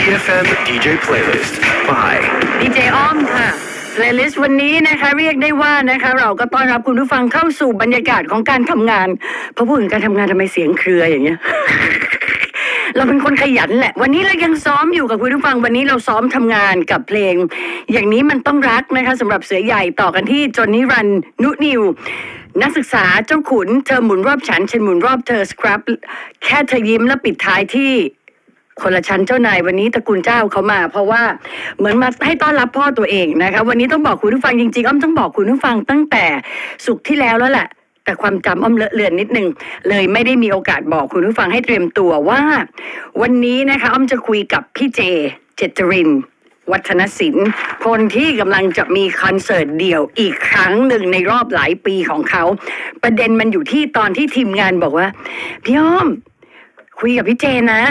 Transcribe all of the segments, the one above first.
EFM DJ Playlist by ดีเจอ้อมค่ะเพลย์ลิสต์วันนี้นะคะเรียกได้ว่านะคะ เราก็ต้อนรับคุณผู้ฟังเข้าสู่บรรยากาศของการทำงานพอพูดถึงการทำงานทำไมเสียงเครืออย่างเงี้ย เราเป็นคนขยันแหละ วันนี้เรายังซ้อมอยู่กับคุณผู้ฟัง วันนี้เราซ้อมทำงานกับเพลง อย่างนี้มันต้องรักนะคะสำหรับเสือใหญ่ต่อกันที่จนนิรันดร์นุนิว นักศึกษาเจ้าขุนเธอหมุนรอบฉันฉันหมุนรอบเธอสครับแค่เธอยิ้มแล้วปิดท้ายที่ คนละชั้นเจ้านายวันนี้ตระกูลเจ้าเขามา เพราะว่าเหมือนมาให้ต้อนรับพ่อตัวเองนะคะ วันนี้ต้องบอกคุณผู้ฟังจริงๆอ้อมต้องบอกคุณผู้ฟังตั้งแต่สุกร์ที่แล้วแล้วแหละแต่ความจำอ้อมเลอะเลือนนิดนึงเลยไม่ได้มีโอกาสบอกคุณผู้ฟังให้เตรียมตัวว่า วันนี้นะคะอ้อมจะคุยกับพี่เจเจตรินวัฒนศิลป์คนที่กำลังจะมีคอนเสิร์ตเดี่ยวอีกครั้งหนึ่งในรอบหลายปีของเขา ประเด็นมันอยู่ที่ตอนที่ทีมงานบอกว่า พี่อ้อม คุยกับพี่เจนะ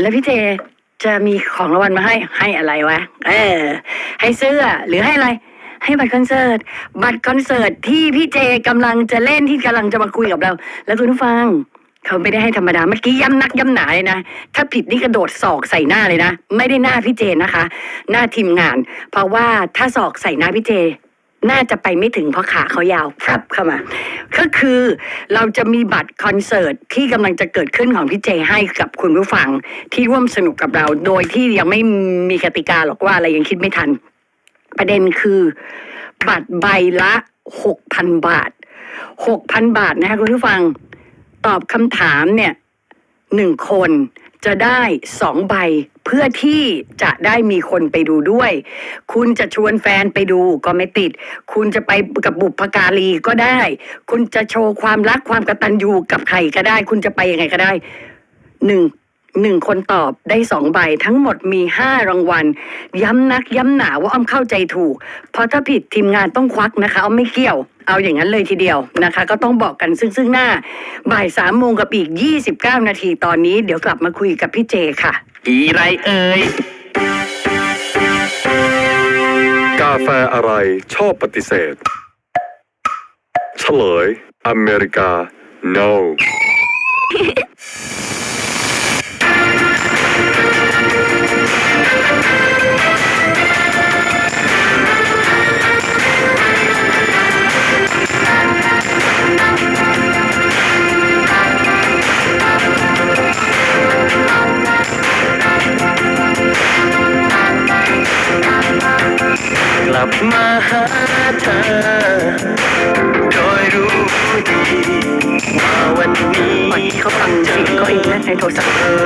แล้วพี่เจจะมีของรางวัลมาให้ให้อะไรวะ เออ ให้เสื้อหรือให้อะไร ให้บัตรคอนเสิร์ต บัตรคอนเสิร์ตที่พี่เจกำลังจะเล่นที่กำลังจะมาคุยกับเรา แล้วคุณผู้ฟัง เขาไม่ได้ให้ธรรมดาเมื่อกี้ย้ำนักย้ำหนาเลยนะ ถ้าผิดนี่กระโดดศอกใส่หน้าเลยนะ ไม่ได้หน้าพี่เจนะคะ หน้าทีมงาน เพราะว่าถ้าศอกใส่หน้าพี่เจ น่าจะไปไม่ถึงเพราะขาเขายาวครับเข้ามา ก็คือเราจะมีบัตรคอนเสิร์ตที่กำลังจะเกิดขึ้นของพี่เจให้กับคุณผู้ฟังที่ร่วมสนุกกับเรา โดยที่ยังไม่มีกติกาหรอกว่าอะไรยังคิดไม่ทัน ประเด็นคือ บัตรใบละหกพันบาทหกพันบาทนะคะคุณผู้ฟัง ตอบคำถามเนี่ยหนึ่งคน จะได้สองใบเพื่อที่จะได้มีคนไปดูด้วย คุณจะชวนแฟนไปดูก็ไม่ติด คุณจะไปกับบุพการีก็ได้ คุณจะโชว์ความรักความกตัญญูกับใครก็ได้ คุณจะไปยังไงก็ได้หนึ่ง หนึ่งคนตอบได้สองใบทั้งหมดมีห้ารางวัล ย้ำนักย้ำหนาว่าอ้อมเข้าใจถูก เพราะถ้าผิดทีมงานต้องควักนะคะอ้อมไม่เกี่ยวเอาอย่างนั้นเลยทีเดียวนะคะ ก็ต้องบอกกันซึ่งซึ่งหน้า บ่ายสามโมงกับอีก 29 นาทีตอนนี้เดี๋ยวกลับมาคุยกับพี่เจค่ะ อีไรเอ่ยกาแฟอะไรชอบปฏิเสธ เฉลย อเมริกา no มาหาเธอ โดยรู้ดีว่าวันนี้ก่อนที่เขาฟังเสียงเขาเองนะในโทรศัพท์เธอ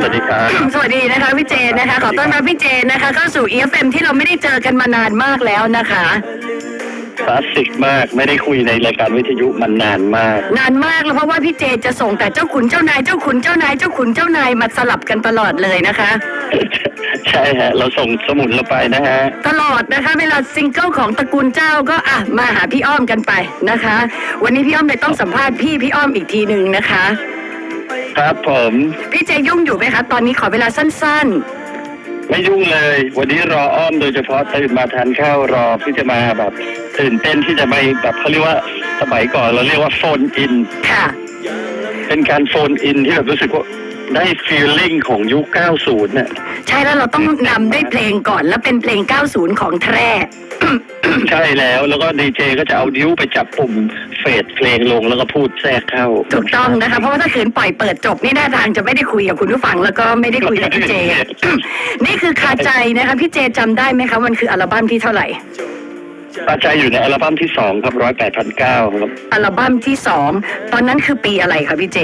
สวัสดีอ้อมสวัสดีครับ สวัสดีนะคะพี่เจนะคะ ขอต้อนรับพี่เจนะคะเข้าสู่ EFM ที่เราไม่ได้เจอกันมานานมากแล้วนะคะคลาสสิกมากไม่ได้คุยในรายการวิทยุมันนานมาก นานมากแล้วเพราะว่าพี่เจจะส่งแต่เจ้าขุนเจ้านายเจ้าขุนเจ้านายเจ้าขุนเจ้านายมาสลับกันตลอดเลยนะคะ ใช่ฮะ เราส่งสมุนเราไปนะฮะ ตลอดนะคะ เวลาซิงเกิลของตระกูลเจ้าก็อะมาหาพี่อ้อมกันไปนะคะ วันนี้พี่อ้อมเลยต้องสัมภาษณ์พี่พี่อ้อมอีกทีหนึ่งนะคะ ครับผมพี่เจยุ่งอยู่ไหมคะ ตอนนี้ขอเวลาสั้น ไม่ยุ่งเลย วันนี้รออ้อมโดยเฉพาะตื่นมาทานข้าวรอที่จะมาแบบตื่นเต้นที่จะไปแบบเขาเรียกว่าสมัยก่อนเราเรียกว่าโฟนอิน ๆ ค่ะ เป็นการโฟนอินที่แบบรู้สึกว่า ได้ฟีลลิ่งของยุค 90 เนี่ย ใช่แล้วเราต้องนำด้วยเพลงก่อน แล้วเป็นเพลง 90 ของแท้ใช่แล้วแล้วก็ดีเจก็จะเอานิ้วไปจับปุ่มเฟดเพลงลงแล้วก็พูดแทรกเข้า ถูกต้องนะคะ เพราะว่าถ้าขืนปล่อยเปิดจบนี่หน้าทางจะไม่ได้คุยกับคุณผู้ฟัง แล้วก็ไม่ได้คุยกับพี่เจ นี่คือคาใจนะคะพี่เจจำได้ไหมคะมันคืออัลบั้มที่เท่าไหร่ปัจจัยอยู่ในอัลบั้มที่สองครับร้อยแปดพันเก้าครับ อัลบั้มที่สองตอนนั้นคือปีอะไรคะพี่เจ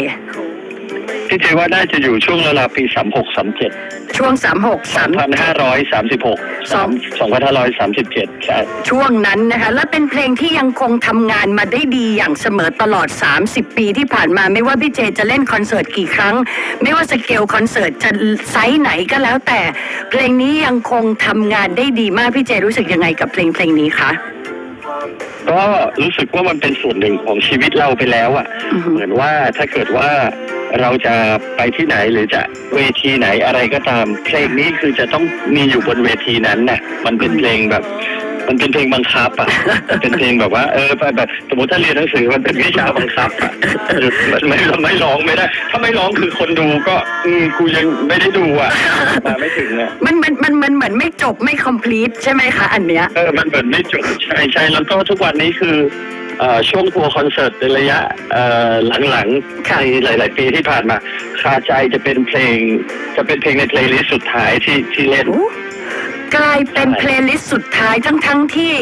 ที่เจว่าน่าจะอยู่ช่วงราวๆปีสามหกสามเจ็ดช่วง36สองพันห้าร้อยสามสิบหกสามสองพันห้าร้อยสามสิบเจ็ดใช่3ช่วงนั้นนะคะ และเป็นเพลงที่ยังคงทำงานมาได้ดีอย่างเสมอตลอด 30 ปีที่ผ่านมาไม่ว่าพี่เจจะเล่นคอนเสิร์ตกี่ครั้ง ไม่ว่าสเกลคอนเสิร์ตจะไซส์ไหนก็แล้วแต่ เพลงนี้ยังคงทำงานได้ดีมากพี่เจรู้สึกยังไงกับเพลงเพลงนี้คะ ก็รู้สึกว่ามันเป็นส่วนหนึ่งของชีวิตเราไปแล้วอะ่ะอือฮึเหมือนว่าถ้าเกิดว่าเราจะไปที่ไหนหรือจะเวทีไหนอะไรก็ตาม เพลงนี้คือจะต้องมีอยู่บนเวทีนั้นน่ะ มันเป็นเพลงแบบ มันเป็นเพลงบังคับอะมันเป็นเพลงแบบว่าเออแบบสมมติถ้าเรียนหนังสือมันเป็นวิชาบังคับอะคือมันไม่ไม่ร้องไม่ได้ ถ้าไม่ร้องคือคนดูก็อืมกูยังไม่ได้ดูอะมาไม่ถึงอะมันมันมันมันเหมือนไม่จบไม่ complete ใช่ไหมคะอันเนี้ยเออมันเหมือนไม่จบใช่ใช่แล้วก็ทุกวันนี้คือเอ่อช่วงทัวร์คอนเสิร์ตในระยะเอ่อหลังๆค่ะในหลาย ๆ ปีที่ผ่านมา คาใจจะเป็นเพลง จะเป็นเพลงในเพลย์ลิสต์สุดท้ายที่ที่เล่นโอ้ กลายเป็นใช่เพลย์ลิสต์สุดท้ายทั้งทั้งๆที่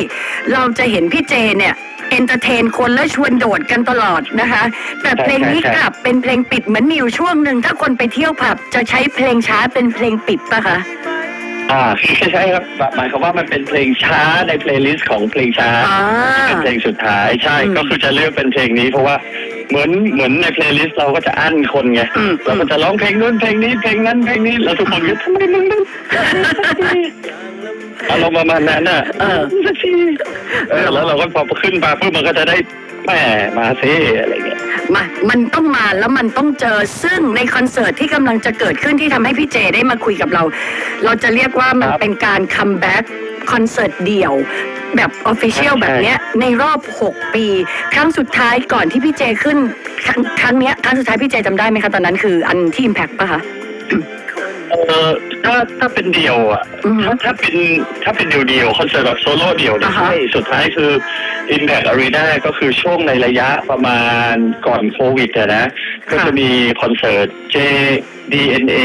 เราจะเห็นพี่เจเนี่ยเอนเตอร์เทนคนและชวนโดดกันตลอดนะคะ แต่เพลงนี้กลับเป็นเพลงปิดเหมือนมีอยู่ช่วงหนึ่งถ้าคนไปเที่ยวผับจะใช้เพลงช้าเป็นเพลงปิดปะคะ อ่าใช่ครับหมายความว่ามันเป็นเพลงช้าในเพลย์ลิสต์ของเพลงช้าอ่า เป็นเพลงสุดท้ายใช่อืมก็คือจะเลือกเป็นเพลงนี้ เพราะว่าเหมือนเหมือนในเพลย์ลิสต์เราก็จะอั้นคนไงอืม เราก็จะร้องเพลงนู้นเพลงนี้เพลงนั้นเพลงนี้แล้วทุกคนก็ทำไมมึงไม่อารมณ์ประมาณนั้นน่ะเออสักทีเออแล้วเราก็พอขึ้นมาปุ๊บมันก็จะได้แหมมาซิอะไรเงี้ย มามันต้องมาแล้วมันต้องเจอซึ่งในคอนเสิร์ตที่กำลังจะเกิดขึ้นที่ทำให้พี่เจได้มาคุยกับเรา เราจะเรียกว่ามันครับเป็นการคัมแบ็กคอนเสิร์ตเดี่ยวแบบออฟฟิเชียลใช่แบบเนี้ยในรอบ 6 ปี ครั้งสุดท้ายก่อนที่พี่เจขึ้น ครั้งครั้งเนี้ยครั้งสุดท้ายพี่เจจำได้ไหมคะตอนนั้นคืออันที่ Impact ปะคะเออ ถ้าถ้าเป็นเดี่ยวอะอือฮึ ถ้าถ้าเป็นถ้าเป็นเดี่ยวเดี่ยวคอนเสิร์ตแบบโซโล่เดี่ยวเนี่ยอ่าฮะ ใช่สุดท้ายคือ Impact Arena ก็คือช่วงในระยะประมาณก่อนโควิดอะนะ ก็จะมีคอนเสิร์ต JDNA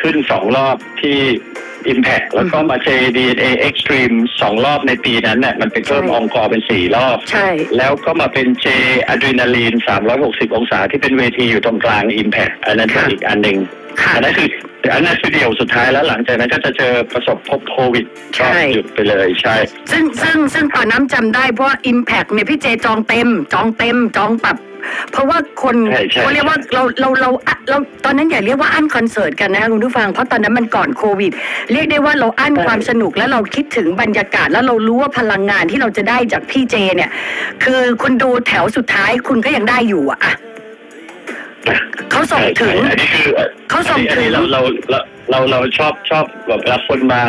ขึ้นสองรอบที่ Impact แล้วก็มา JDNA Extreme สองรอบในปีนั้นน่ะมันเป็นเพิ่มใช่องค์กรเป็นสี่รอบ ใช่ แล้วก็มาเป็น J Adrenaline 360 องศาที่เป็นเวทีอยู่ตรงกลาง Impact อันนั้นเป็นค่ะ อีกอันหนึ่ง ค่ะอันนั้นคืออันนั้นคือเดี่ยวสุดท้ายแล้วหลังจากนั้นก็จะเจอประสบพบโควิดใช่ก็หยุดไปเลยใช่ ซึ่งซึ่งซึ่งตอนนั้นจำได้เพราะว่า Impact เนี่ยพี่เจจองเต็ม จองเต็มจองแบบเพราะว่าคนใช่ใช่เขาเรียกว่าเราเราเราอะเราตอนนั้นอย่าเรียกว่าอั้นคอนเสิร์ตกันนะคะคุณผู้ฟังเพราะตอนนั้นมันก่อนโควิด เรียกได้ว่าเราอั้นความสนุกและเราคิดถึงบรรยากาศ แล้วเรารู้ว่าพลังงานที่เราจะได้จากพี่เจเนี่ย คือคุณดูแถวสุดท้ายคุณก็ยังได้อยู่อะอะ เขาส่งถึง ใช่อันนี้คือเขาส่งถึงอันนี้เราเราเราเราเราชอบชอบแบบเวลาคนมา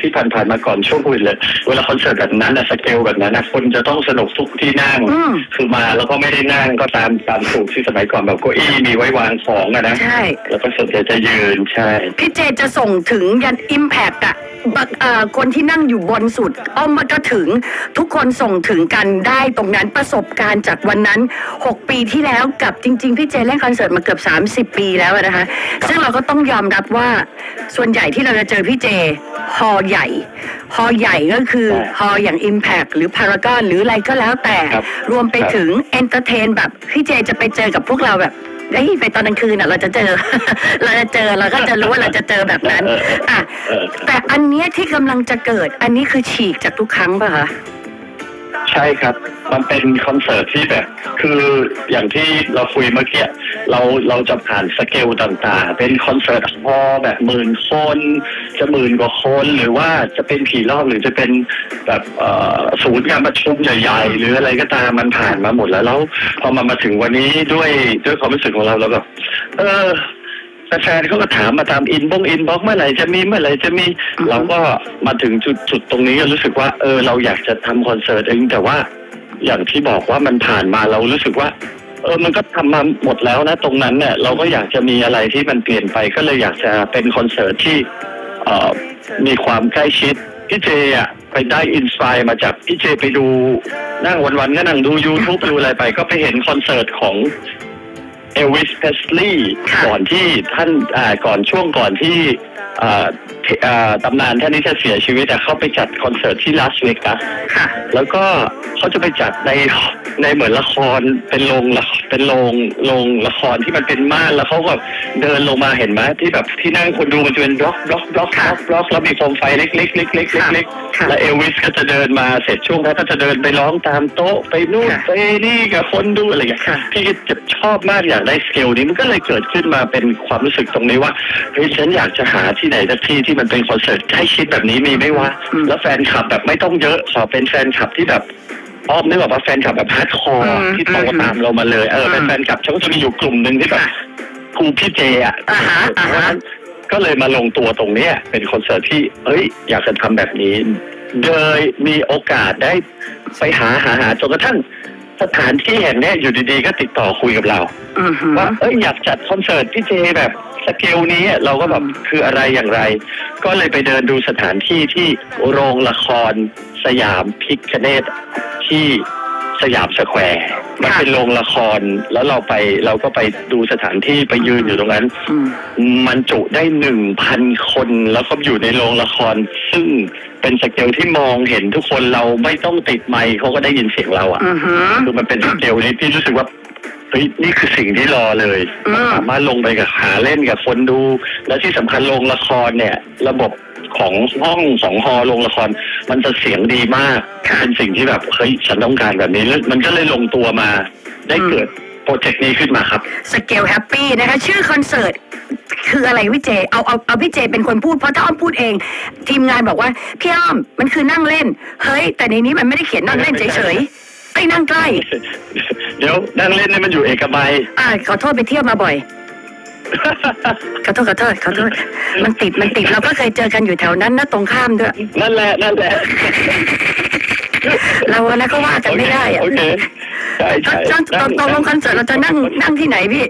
ที่ผ่านผ่านๆมาก่อนช่วงโควิดเลย เวลาคอนเสิร์ตแบบนั้นนะสเกลแบบนั้นนะคนจะต้องสนุกทุกที่นั่ง อืม คือมาแล้วก็ไม่ได้นั่งก็ตามตามสูตรที่สมัยก่อนแบบเก้าอี้มีไว้วางของอะนะใช่ แล้วก็ส่วนใหญ่จะยืนใช่ พี่เจจะส่งถึงยันอิมแพกอะบักเอ่อ คนที่นั่งอยู่บนสุดอ้อมมาก็ถึงทุกคนส่งถึงกันได้ตรงนั้นประสบการณ์จากวันนั้น 6 ปีที่แล้วกับจริง ๆ พี่เจเล่นคอนเสิร์ตมาเกือบ 30 ปีแล้วอะนะคะ ซึ่งเราก็ต้องยอมรับว่าส่วนใหญ่ที่เราจะเจอพี่เจฮอลล์ใหญ่ฮอลล์ใหญ่ก็คือใช่ฮอลล์อย่าง Impact หรือ Paragon หรืออะไรก็แล้วแต่ครับรวมไปครับถึงเอนเตอร์เทนแบบพี่เจจะไปเจอกับพวกเราแบบ เฮ้ยไปตอนกลางคืนอะ เราจะเจอ เราจะเจอเราก็จะรู้ว่าเราจะเจอแบบนั้นเออเอออะเออแต่อันเนี้ยที่กำลังจะเกิด อันนี้คือฉีกจากทุกครั้งป่ะคะ ใช่ครับ มันเป็นคอนเสิร์ตที่แบบ คืออย่างที่เราคุยเมื่อกี้เราเราจะผ่านสเกลต่างๆ เป็นคอนเสิร์ตฮอแบบหมื่นคนจะหมื่นกว่าคนหรือว่าจะเป็นผีรอบหรือจะเป็นแบบศูนย์การประชุมใหญ่ๆ หรืออะไรก็ตามมันผ่านมาหมดแล้วแล้วพอมามาถึงวันนี้ด้วยด้วยความรู้สึกของเราเราแบบเออ แฟนๆเขาก็ถามมาตามอินบงอินบ็อกเมื่อไหร่จะมีเมื่อไหร่จะมีอือฮึเราก็มาถึงจุดจุดตรงนี้ก็รู้สึกว่าเออเราอยากจะทำคอนเสิร์ตเองแต่ว่าอย่างที่บอกว่ามันผ่านมาเรารู้สึกว่า เออมันก็ทำมาหมดแล้วนะตรงนั้นเนี่ยเราก็อยากจะมีอะไรที่มันเปลี่ยนไปก็เลยอยากจะเป็นคอนเสิร์ตที่เอ่อมีความใกล้ชิดพี่เจอะไปได้อินสปายมาจากพี่เจไปดูนั่งวันๆก็นั่งดู YouTube ดูอะไรไป ก็ไปเห็นคอนเสิร์ตของ เอลวิสเพสลีย์ค่ะก่อนที่ท่านอ่าก่อนช่วงก่อนที่อ่าที่อ่า ตำนานท่านนี้จะเสียชีวิตอะเขาไปจัดคอนเสิร์ตที่ลาสเวกัสค่ะ แล้วก็เขาจะไปจัดในในเหมือนละครเป็นโรงละเป็นโรงโรงละครที่มันเป็นม่านแล้วเขาก็เดินลงมาเห็นไหมที่แบบที่นั่งคนดูมันจะเป็นบล็อกบล็อกบล็อกบล็อกบล็อกแล้วมีโคมไฟเล็กๆเล็กๆเล็กๆเล็กค่ะๆแล้วเอลวิสก็จะเดินมาเสร็จช่วงนั้นก็จะเดินไปร้องตามโต๊ะไปนู่นค่ะไปนี่กับคนดูอะไรอย่างเงี้ยค่ะพี่ก็จะชอบมากอยากได้สเกลนี้มันก็เลยเกิดขึ้นมาเป็นความรู้สึกตรงนี้ว่าเฮ้ยฉันอยากจะหาที่ไหนสักที่ที่มันเป็นคอนเสิร์ตใกล้ชิดแบบนี้มีไหมวะอืมแล้วแฟนคลับแบบไม่ต้องเยอะขอเป็นแฟนคลับที่แบบอ้อมนึกออกว่าแฟนคลับแบบฮาร์ดคออืร์มที่โตอืมตามเรามาเลยเอออืมเป็นแฟนคลับฉันก็จะมีอยู่กลุ่มหนึ่งที่แบบค่ะครูพี่เจอะอ่าฮะอ่าฮะก็เลยมาลงตัวตรงเนี้ยเป็นคอนเสิร์ตที่เอ้ย อยากจะทำแบบนี้โดยมีโอกาสได้ไปหาหาหาจนกระทั่งสถานที่แห่งเนี้ยอยู่ดีๆ ก็ติดต่อคุยกับเราอือหือว่าเอ้ยอยากจัดคอนเสิร์ตพี่เจแบบ สเกลนี้เราก็แบบคืออะไรอย่างไร ก็เลยไปเดินดูสถานที่ที่โรงละครสยามพิคเนตที่สยามสแควร์มันเป็นโรงละครแล้วเราไปเราก็ไปดูสถานที่ไปยืนอยู่ตรงนั้นอืมมันจุได้หนึ่งพันคนแล้วก็อยู่ในโรงละคร ซึ่งเป็นสเกลที่มองเห็นทุกคนเราไม่ต้องติดไมค์เขาก็ได้ยินเสียงเราอะอือหือคือมันเป็นสเกลนี้ที่รู้สึกว่า เฮ้ยนี่คือสิ่งที่รอเลยอืมสามารถลงไปกับหาเล่นกับคนดู และที่สำคัญโรงละครเนี่ย ระบบของห้องสองฮอโรงละคร มันจะเสียงดีมากเป็นสิ่งที่แบบเฮ้ยฉันต้องการแบบนี้แล้วมันก็เลยลงตัวมา ได้เกิดโปรเจกต์นี้ขึ้นมาครับสเกลแฮปปี้นะคะ ชื่อคอนเสิร์ตคืออะไรพี่เจ เอาเอาเอาพี่เจเป็นคนพูดเพราะถ้าอ้อมพูดเอง ทีมงานบอกว่าพี่อ้อมมันคือนั่งเล่น เฮ้ย แต่ในนี้มันไม่ได้เขียนนั่งเล่นเฉยๆ ไปนั่งใกล้ เดี๋ยวนั่งเล่นเนี่ยมันอยู่เอกมัยอ่าขอโทษไปเที่ยวมาบ่อย ขอโทษขอโทษขอโทษ มันติดมันติดเราก็เคยเจอกันอยู่แถวนั้นนะตรงข้ามด้วย นั่นแหละนั่นแหละเราอะนะก็ว่ากันไม่ได้อะโอเคใช่ใช่ตอนตอนตอนลงคอนเสิร์ตเราจะนั่งนั่งที่ไหนพี่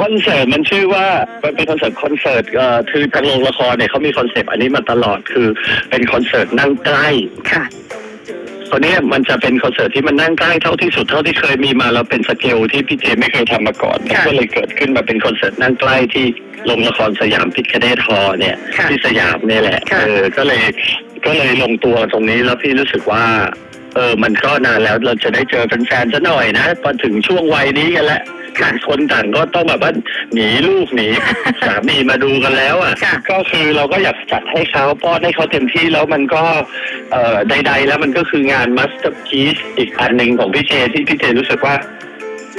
คอนเสิร์ตมันชื่อว่ามันเป็นคอนเสิร์ตคอนเสิร์ตเอ่อคือทางโรงละครเนี่ยเขามีคอนเซปต์อันนี้มาตลอดคือเป็นคอนเสิร์ตนั่งใกล้ค่ะ ตอนนี้ยมันจะเป็นคอนเสิร์ตที่มันนั่งใกล้เท่าที่สุดเท่าที่เคยมีมาแล้วเป็นสเกลที่พี่เจไม่เคยทำมาก่อนมันค่ะก็เลยเกิดขึ้นมาเป็นคอนเสิร์ตนั่งใกล้ที่โรงละครสยามพิคเนตฮอลล์เนี่ยค่ะที่สยามเนี่ยแหละค่ะเออก็เลยก็เลยลงตัวตรงนี้แล้วพี่รู้สึกว่า เออมันก็นานแล้วเราจะได้เจอแฟนๆซะหน่อยนะพอถึงช่วงวัยนี้กันแล้ว ต่างคนต่างก็ต้องแบบว่าหนีลูกหนีสามีมาดูกันแล้วอะ ค่ะก็คือเราก็อยากจัดให้เขาป้อนให้เขาเต็มที่แล้วมันก็เอ่อใด ๆ แล้วมันก็คืองานมาสเตอร์พีซอีกอันหนึ่งของพี่เจที่พี่เจรู้สึกว่า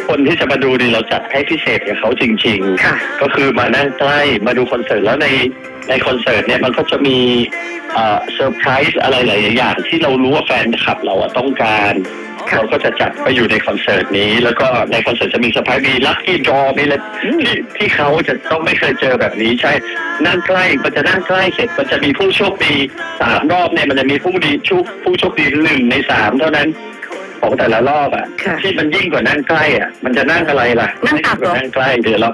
คนที่จะมาดูนี่เราจัดให้พิเศษกับเขาจริง ๆ ค่ะ ก็คือมานั่งใกล้มาดูคอนเสิร์ตแล้วในในคอนเสิร์ตเนี่ยมันก็จะมีเอ่อเซอร์ไพรส์อะไรหลายๆอย่างที่เรารู้ว่าแฟนคลับเราอะต้องการค่ะ เราก็จะจัดไปอยู่ในคอนเสิร์ตนี้ แล้วก็ในคอนเสิร์ตจะมีเซอร์ไพรส์มีลัคกี้ดรอมีอะไรที่ที่เขาจะต้องไม่เคยเจอแบบนี้ใช่นั่งใกล้มันจะนั่งใกล้เสร็จมันจะมีผู้โชคดีสามรอบเนี่ยมันจะมีผู้ดีชุผู้โชคดีหนึ่งในสามเท่านั้นของแต่ละรอบอะค่ะที่มันยิ่งกว่านั่งใกล้อะ มันจะนั่งอะไรล่ะนั่งตักเหรอนั่งใกล้เดี๋ยวเรา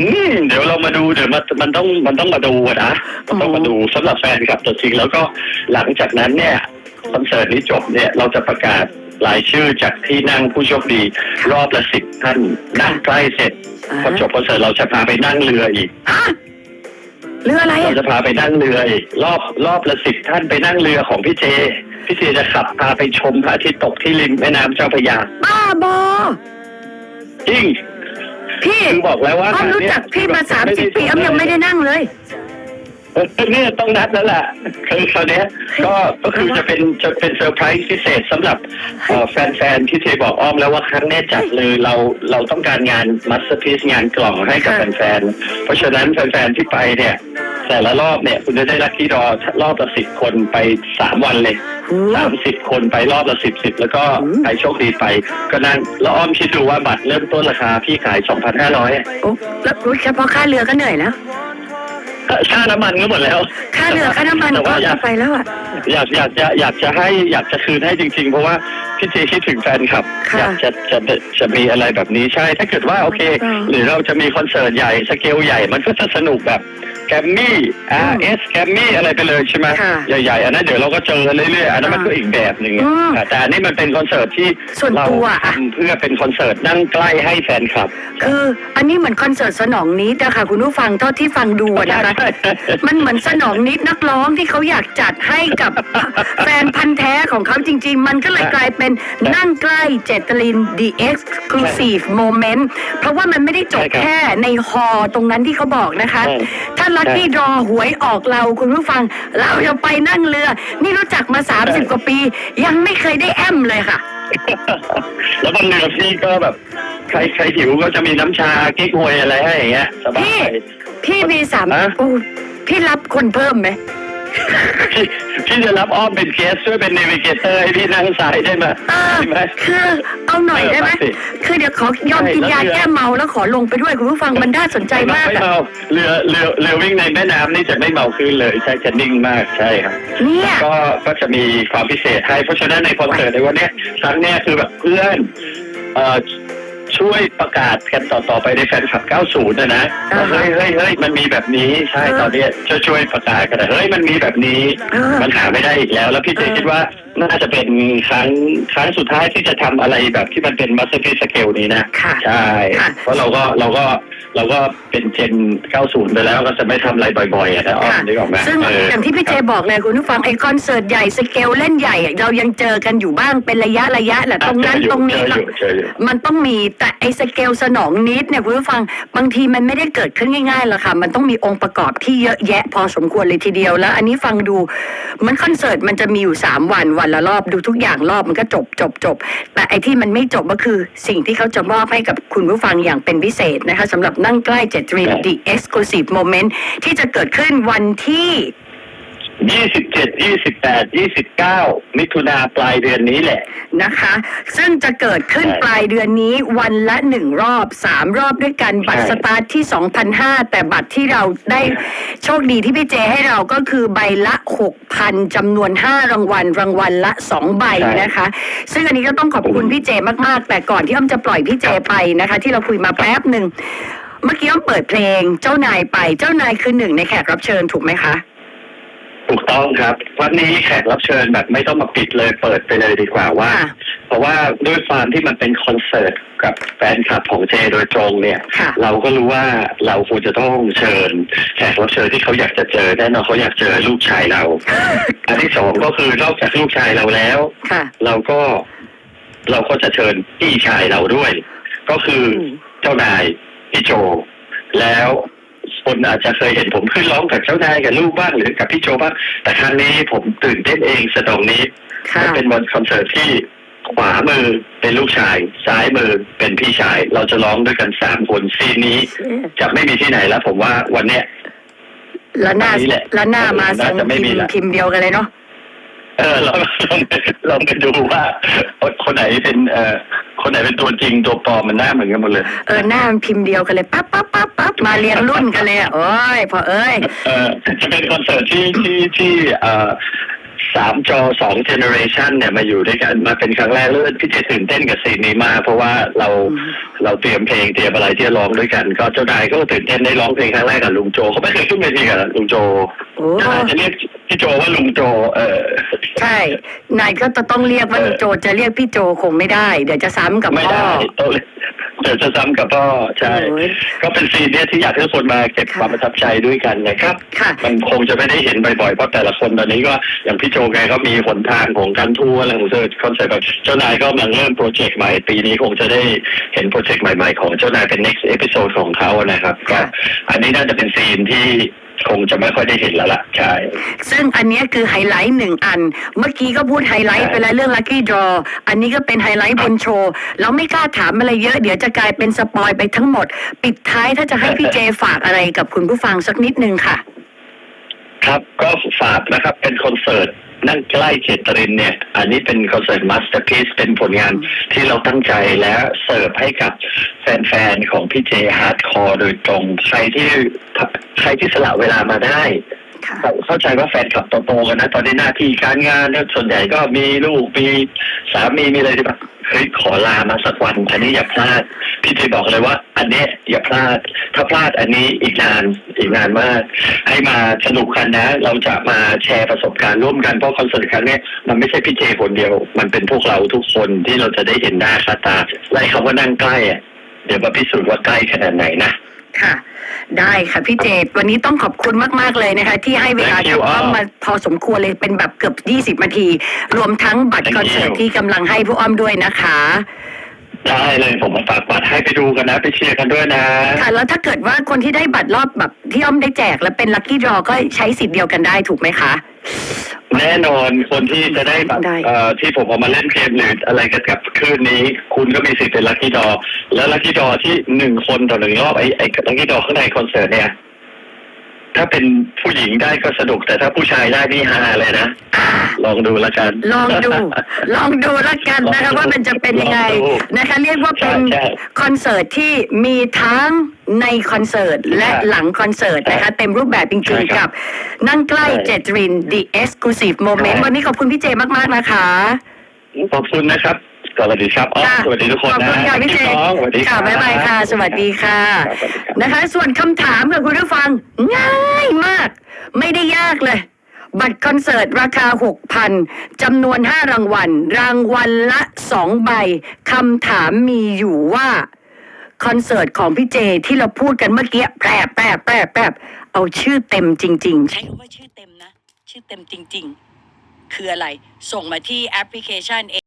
อืมเดี๋ยวเรามาดูเดี๋ยวมันมันต้องมันต้องมาดูอะนะมันต้องมาดูสำหรับแฟนคลับตัวจริงแล้วก็หลังจากนั้นเนี่ยคอนเสิร์ตนี้จบเนี่ยเราจะประกาศ รายชื่อจากที่นั่งผู้โชคดี รอบละสิบท่านนั่งใกล้เสร็จพอจบคอนเสิร์ตเราจะพาไปนั่งเรืออีก ฮะเรืออะไรเราอะจะพาไปนั่งเรืออีกรอบรอบละสิบท่านไปนั่งเรือของพี่เจพี่เจจะขับพาไปชมพระอาทิตย์ตกที่ริมแม่น้ำเจ้าพระยาบ้าบอ จริงพี่คือบอกแล้วว่าอ้อมรู้จักพี่มาสามสิบปีอ้อมยังไม่ได้นั่งเลย เออเนี่ยต้องนัดแล้วล่ะคือคราวเนี้ยก็ก็คือจะเป็นจะเป็นเซอร์ไพรส์พิเศษสำหรับเอ่อแฟนๆที่เจบอกอ้อมแล้วว่าครั้งเนี้ยจัดเลยเราเราต้องการงานมัสเตอร์พีซงานกล่องให้กับค่ะแฟนๆเพราะฉะนั้นแฟนๆที่ไปเนี่ย แต่ละรอบเนี่ย คุณจะได้ลัคกี้ดอรอบละสิบคนไปสามวันเลยโอ้สามสิบคนไปรอบละสิบสิบแล้วก็อืมใครโชคดีไป ก็นั่งแล้วอ้อมคิดดูว่าบัตรเริ่มต้นราคาพี่ขายสองพันห้าร้อย โอ้แล้วรู้เฉพาะค่าเรือก็เหนื่อยแล้ว ค่าน้ำมันก็หมดแล้วค่าเรือค่าน้ำมันแต่ก็ว่าอยาก ไปแล้วอะ อยากอยากจะอยากจะให้อยากจะคืนให้จริง ๆ เพราะว่า พี่เจคิดถึงแฟนคลับค่ะอยากจะจะจะมีอะไรแบบนี้ใช่ ถ้าเกิดว่าโอเคอืมหรือเราจะมีคอนเสิร์ตใหญ่สเกลใหญ่มันก็จะสนุกแบบแกรมมี่อาร์เอสแกรมมี่อะไรไปเลยใช่ไหมค่ะใหญ่ๆ อันนั้นเดี๋ยวเราก็เจอกันเรื่อยๆอันนั้นมันก็อีกแบบหนึ่งอะอืมแต่อันนี้มันเป็นคอนเสิร์ตที่ส่วนเราตัวอะ ทำเพื่อเป็นคอนเสิร์ตนั่งใกล้ให้แฟนคลับ คืออันนี้เหมือนคอนเสิร์ตสนองนิดนะคะคุณผู้ฟังเท่าที่ฟังดูอะนะคะ มันเหมือนสนองนิดนักร้องที่เขาอยากจัดให้กับแฟนพันธ์แท้ของเขาจริง ๆ มันก็เลยกลายเป็นนั่งใกล้เจตลิน The Exclusive Moment เพราะว่ามันไม่ได้จบใช่ครับแค่ในฮอลล์ตรงนั้นที่เขาบอกนะคะใช่ถ้าลัคกี้ดรอหวยออกเราคุณผู้ฟัง เราจะไปนั่งเรือ นี่รู้จักมา 30 กว่าปี ยังไม่เคยได้แอมเลยค่ะ แล้วบนเรือพี่ก็แบบ ใครใครหิวก็จะมีน้ำชาเก๊กฮวยอะไรให้อย่างเงี้ยสบาพี่ยพี่มีสามฮะโอ้พี่รับคนเพิ่มไหม พี่พี่จะรับอ้อมเป็นเกสช่วยเป็นเนวิเกเตอร์ให้พี่นั่งซ้ายได้ไหมเออได้ไหม คือเอาหน่อยได้ไหมเออไปสิคือเดี๋ยวขอยอมกินยาแก้เมาแล้วขอลงไปด้วยคุณผู้ฟังมันน่าสนใจมากไม่อะเมาเรือเรือเรือวิ่งในแม่น้ำนี่จะไม่เมาขึ้นเลยใช่จะนิ่งมากใช่ครับ เนี่ย ก็ก็จะมีความพิเศษให้เพราะฉะนั้นในคอนเสิร์ตในวันเนี้ยครั้งเนี้ยคือแบบเพื่อนเอ่อ ช่วยประกาศกันต่อๆไปในแฟนคลับ 90 นะนะว่าเฮ้ยเฮ้ยเฮ้ยมันมีแบบนี้ใช่ตอนเนี้ยช่วยช่วยประกาศกันนะเฮ้ยมันมีแบบนี้เออมันหาไม่ได้อีกแล้ว แล้วพี่เจเออ คิดว่าน่าจะเป็นครั้งครั้งสุดท้ายที่จะทำอะไรแบบที่มันเป็นมาสเตอร์พีสเกลนี้นะ ค่ะ ใช่ ค่ะเพราะเราก็เราก็เราก็เป็นเจน 90 ไปแล้วก็จะไม่ทำอะไรบ่อยๆอะนะอ้อมค่ะ นึกออกไหมซึ่งเอย่างที่พี่เจบอกเลยคุณผู้ฟังไอคอนเสิร์ตใหญ่สเกลเล่นใหญ่อะเรายังเจอกันอยู่บ้างเป็นระยะระยะแหละตรงนั้นเจออยู่ตรงนี้เจออยู่เจออยู่ มันต้องมีแต่ไอสเกลสนองนิดเนี่ยคุณผู้ฟังบางทีมันไม่ได้เกิดขึ้นง่ายๆหรอกค่ะ มันต้องมีองค์ประกอบที่เยอะแยะพอสมควรเลยทีเดียวแล้ว อันนี้ฟังดูมันคอนเสิร์ตมันจะมีอยู่สามวันวันละรอบดูทุกอย่างรอบมันก็จบจบจบแต่ไอที่มันไม่จบก็คือสิ่งที่เขาจะมอบให้กับคุณผู้ฟังอย่างเป็นพิเศษนะคะสำหรับนั่งใกล้เจ็ดรี The Exclusive Moment ที่จะเกิดขึ้นวันที่ 27 28 29มิถุนาปลายเดือนนี้แหละ นะคะ ซึ่งจะเกิดขึ้นใช่ปลายเดือนนี้วันละหนึ่งรอบสามรอบด้วยกันบัตรใช่สตาร์ทที่2,500แต่บัตรที่เราได้โชคดีที่พี่เจให้เราก็คือใบละ6,000จำนวน5รางวัล รางวัลละ2ใบนะคะ ซึ่งอันนี้ก็ต้องขอบคุณพี่เจมากๆ แต่ก่อนที่อ้อมจะปล่อยพี่เจไปนะคะ ที่เราคุยมาแป๊บหนึ่งเมื่อกี้อ้อมเปิดเพลงเจ้านายไปเจ้านายคือหนึ่งในแขกรับเชิญถูกไหมคะ ถูกต้องครับ วันนี้แขกรับเชิญแบบไม่ต้องมาปิดเลยเปิดไปเลยดีกว่าว่า ค่ะเพราะว่าด้วยความที่มันเป็นคอนเสิร์ตกับแฟนคลับของเจโดยตรงเนี่ย ค่ะ เราก็รู้ว่าเราควรจะต้องเชิญแขกรับเชิญที่เขาอยากจะเจอแน่นอนเขาอยากเจอลูกชายเรา อันที่สองก็คือนอกจากลูกชายเราแล้ว ค่ะ เราก็เราก็จะเชิญพี่ชายเราด้วย ก็คืออมเจ้านายพี่โจ แล้ว คนอาจจะเคยเห็นผมขึ้นร้องกับเจ้านายกับลูกบ้างหรือกับพี่โจบ้างแต่ครั้งนี้ผมตื่นเต้นเองสนองนี้ค่ะมันเป็นวันคอนเสิร์ตที่ขวามือเป็นลูกชาย ซ้ายมือเป็นพี่ชาย เราจะร้องด้วยกันสามคนซีนนี้ จะไม่มีที่ไหนแล้ว ผมว่าวันเนี้ยแล้วหน้าอันนี้แหละแล้วหน้ามาน่าทรงจะไม่พิมีมพ์ละพิมพ์เดียวกันเลยเนาะเออเราลองลองไปดูว่าคนไหนเป็นเอ่อ คนไหนเป็นตัวจริงตัวปลอมมันหน้าเหมือนกันหมดเลย เออหน้ามันพิมพ์เดียวกันเลยปั๊บปั๊บปั๊บปั๊บมาเรียงรุ่นกันเลยอะโอ้ยพอเอ้ยเออจะเป็นคอนเสิร์ตที่ที่ที่เอ่อสามจอสองเจเนอเรชันเนี่ยมาอยู่ด้วยกันมาเป็นครั้งแรกแล้วพี่เจตื่นเต้นกับซีนนี้มากเพราะว่าเราอืมเราเตรียมเพลงเตรียมอะไรที่จะร้องด้วยกัน ก็เจ้านายก็ตื่นเต้นได้ร้องเพลงครั้งแรกกับลุงโจเขาไม่เคยขึ้นเวทีกับลุงโจโอ้เจ้านายจะเรียก พี่โจว่าลุงโจ เออใช่ นายก็จะต้องเรียกว่าลุงโจจะเรียกพี่โจคงไม่ได้ เดี๋ยวจะซ้ำกับไม่พ่อ ได้ต้องเรียกเดี๋ยวจะซ้ำกับพ่อใช่ โอ้ยก็เป็นซีนเนี้ยที่อยากให้ทุกคนมาเก็บค่ะ ความประทับใจด้วยกันนะครับ ค่ะ มันคงจะไม่ได้เห็นบ่อยๆ เพราะแต่ละคนตอนนี้ก็อย่างพี่โจแกก็มีหนทางของการทัวร์อะไรของเธอคอนเสิร์ตแบบเจ้านายก็กำลังเริ่มโปรเจกต์ใหม่ปีนี้คงจะได้เห็นโปรเจกต์ใหม่ๆ ของเจ้านายเป็น next episode ของเขานะครับก็ค่ะ อันนี้น่าจะเป็นซีนที่ คงจะไม่ค่อยได้เห็นแล้วล่ะใช่ซึ่งอันเนี้ยคือไฮไลท์หนึ่งอัน เมื่อกี้ก็พูดไฮไลท์ไปแล้วเรื่อง Lucky Draw อันนี้ก็เป็นไฮไลท์บนโชว์เราไม่กล้าถามอะไรเยอะเดี๋ยวจะกลายเป็นสปอยไปทั้งหมด ปิดท้ายถ้าจะให้พี่เจฝากอะไรกับคุณผู้ฟังสักนิดนึงค่ะ ครับก็ฝากนะครับเป็นคอนเสิร์ตนั่งใกล้เจตรินเนี่ย อันนี้เป็นคอนเสิร์ตมาสเตอร์พีซเป็นผลงานที่เราตั้งใจและเสิร์ฟให้กับแฟนๆ ของพี่เจฮาร์ดคอร์โดยตรง ใครที่ ใครที่สละเวลามาได้ค่ะเข้าใจว่าแฟนคลับโตๆกันนะ ตอนนี้หน้าที่การงานเนี่ยส่วนใหญ่ก็มีลูกมีสามีมีอะไรที่แบบเฮ้ยขอลามาสักวัน อันนี้อย่าพลาด พี่เจบอกเลยว่า อันเนี้ยอย่าพลาด ถ้าพลาดอันนี้อีกนานอีกนานมาก ให้มาสนุกกันนะ เราจะมาแชร์ประสบการณ์ร่วมกันเพราะคอนเสิร์ตครั้งเนี้ยมันไม่ใช่พี่เจคนเดียว มันเป็นพวกเราทุกคนที่เราจะได้เห็นหน้าค่าตาไล่คำว่านั่งใกล้อะเดี๋ยวมาพิสูจน์ว่าใกล้ขนาดไหนนะ ค่ะ ได้ค่ะพี่เจตวันนี้ต้องขอบคุณมาก ๆ เลยนะคะ ที่ให้เวลา Thank you กับอ้อมอ้อมมาพอสมควรเลยเป็นแบบเกือบ 20นาที รวมทั้งบัตร Thank คอนเสิร์ต you ที่กำลังให้ผู้อ้อมด้วยนะคะ ได้เลยผมมาฝากบัตรให้ไปดูกันนะ ไปเชียร์กันด้วยนะค่ะแล้วถ้าเกิดว่าคนที่ได้บัตรรอบแบบที่อ้อมได้แจกแล้วเป็นลัคกี้ดรอก็ใช้สิทธิ์เดียวกันได้ถูกไหมคะ แน่นอนคนที่จะได้บัตรได้ เอ่อที่ผมเอามาเล่นเกมหรืออะไรกันกับคืนนี้ คุณก็มีสิทธิ์เป็นลัคกี้ดอแล้วลัคกี้ดอที่หนึ่งคนต่อหนึ่งรอบไอ้ไอ้ลัคกี้ดอข้างในคอนเสิร์ตเนี่ย ถ้าเป็นผู้หญิงได้ก็สนุก แต่ถ้าผู้ชายได้นี่ฮาเลยนะ ลองดูละกัน ลองดู ลองดูละกันนะคะ ว่ามันจะเป็นยังไงลองดูนะคะ เรียกว่าเป็นใช่ใช่คอนเสิร์ตที่มีทั้งในคอนเสิร์ตและใช่หลังคอนเสิร์ตนะคะ เต็มรูปแบบจใช่ริงๆครักับบนั่งใกล้ใช่เจตริน The Exclusive Moment ใช่วันนี้ขอบคุณพี่เจมากๆนะคะ ขอบคุณนะครับส วัสดีครับอ๋อค่ะสวัสดีทุกคนขอบนะคุณค่ะพี่เจน้องสวัสดีค่ะรับบ๊ายบายค่ะ สวัสดีค่ะ รับสวัสดีครับ นะคะ ส่วนคำถามค่ะคุณผู้ฟัง ง่ายมาก ไม่ได้ยากเลย บัตรคอนเสิร์ตราคา 6,000จำนวน 5 รางวัล รางวัลละ 2 ใบคำถามมีอยู่ว่า คอนเสิร์ตของพี่เจที่เราพูดกันเมื่อกี้แปรบแปรบแปรบแปรบเอาชื่อเต็มจริง ๆ ใช้คำว่าชื่อเต็มนะ ชื่อเต็มจริง ๆ คืออะไร ส่งมาที่แอปพลิเคชัน